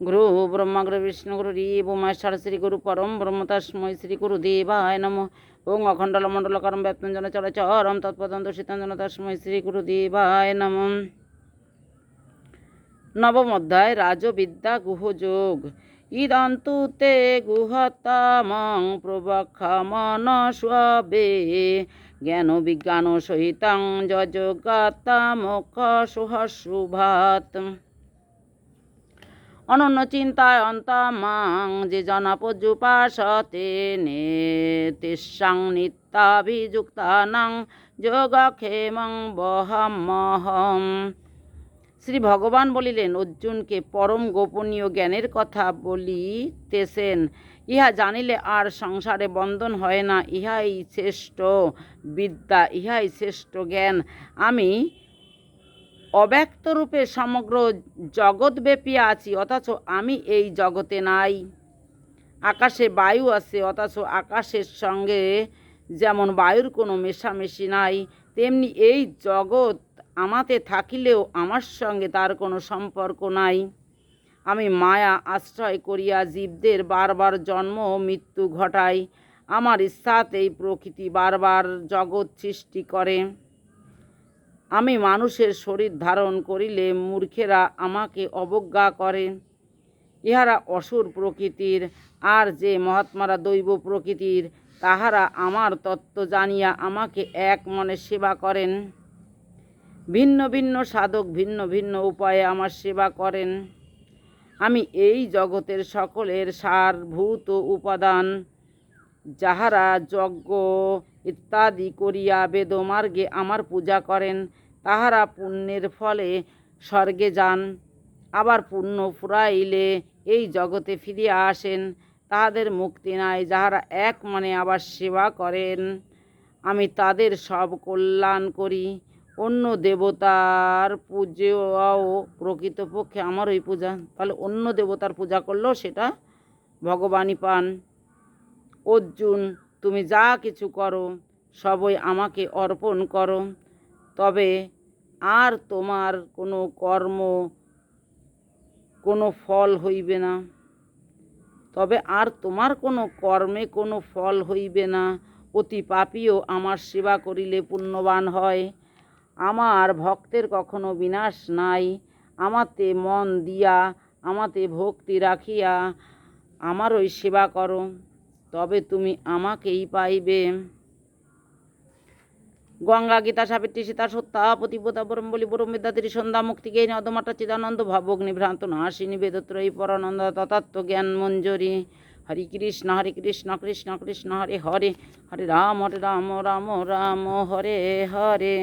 গুরু ব্রহ্মা গুরু বিষ্ণু গুরু rib Maheshwar Shri Guru পরম ব্রহ্ম তস্মৈ শ্রী গুরু দেবায় নম ওং অখণ্ডল মণ্ডলকরম ব্যপ্তঞ্জন চরচরম তৎপদন্ত শীতাঞ্জন তস্মৈ শ্রী গুরু দেবায় নম নবম অধ্যায় রাজবিদ্যা গুহযোগ ইদন্তু তে গুহতামং প্রবক্ষমন স্বে জ্ঞান বিজ্ঞান সহিতং যযোগাতামক সুহশুভাত অনন্য চিন্তায় অন্তামাং, যে জনপযুপাসতে নে তিসাং নিত্যাভিযুক্তানাং, যোগক্ষেমং বহামহম। শ্রী ভগবান বলিলেন, অর্জুনকে পরম গোপনীয় জ্ঞানের কথা বলিতেছেন। ইহা জানিলে আর সংসারে বন্ধন হয় না। ইহাই শ্রেষ্ঠ বিদ্যা, ইহাই শ্রেষ্ঠ জ্ঞান। আমি অব্যক্ত রূপে সমগ্র জগৎব্যাপী আছি, অথচ আমি এই জগতে নাই। আকাশে বায়ু আছে, অথচ আকাশের সঙ্গে যেমন বায়ুর কোনো মেশামেশি নাই, তেমনি এই জগৎ আমাতে থাকিলেও আমার সঙ্গে তার কোনো সম্পর্ক নাই। আমি মায়া আশ্রয় করিয়া জীবদের বারবার জন্ম, মৃত্যু ঘটাই। আমার ইচ্ছাতেই প্রকৃতি বারবার জগৎ সৃষ্টি করে। আমি মানুষের শরীর ধারণ করিলে মূর্খেরা আমাকে অবজ্ঞা করে। ইহারা অসুর প্রকৃতির, আর যে মহাত্মারা দৈব প্রকৃতির, তাহারা আমার তত্ত্ব জানিয়া আমাকে এক মনে সেবা করেন। ভিন্ন ভিন্ন সাধক ভিন্ন ভিন্ন উপায়ে আমার সেবা করেন। আমি এই জগতের সকলের সারভূত উপাদান। যাহারা যজ্ঞ ইত্যাদি করিয়া বেদমার্গে আমার পূজা করেন, তাহারা পুণ্যের ফলে স্বর্গে যান। আবার পুণ্য ফুরাইলে এই জগতে ফিরিয়া আসেন, তাহাদের মুক্তি নাই যাহারা এক মনে আবার সেবা করেন। আমি তাদের সব কল্যাণ করি, অন্য দেবতার পুজোও প্রকৃতপক্ষে আমারই পূজা। তাহলে অন্য দেবতার পূজা করলেও সেটা ভগবানই পান। অর্জুন, তুমি যা কিছু করো, সবই আমাকে অর্পণ করো। তবে আর তোমার কোনো কর্ম, কোনো ফল হইবে না। তবে আর তোমার কোনো কর্মে কোনো ফল হইবে না। অতি পাপীও আমার সেবা করিলে পুণ্যবান হয়। আমার ভক্তের কখনো বিনাশ নাই। আমাতে মন দিয়া, আমাতে ভক্তি রাখিয়া আমারই সেবা করো। তবে তুমি আমাকেই পাইবে। গঙ্গা, গীতা, সাবিত্রী, সীতা সত্তা পতিপতা বরম বলি বরম বিদ্যাতিরি সন্ধ্যা মুক্তি, জ্ঞানী অদমাটা চিদানন্দ ভাবগ্নি ভ্রান্ত নাশিনী বেদত্রয়ী পরানন্দ তথাত্ম জ্ঞান, মঞ্জুরি। হরে কৃষ্ণ হরে কৃষ্ণ কৃষ্ণ কৃষ্ণ, হরে হরে। হরে রাম হরে রাম রাম রাম, হরে হরে।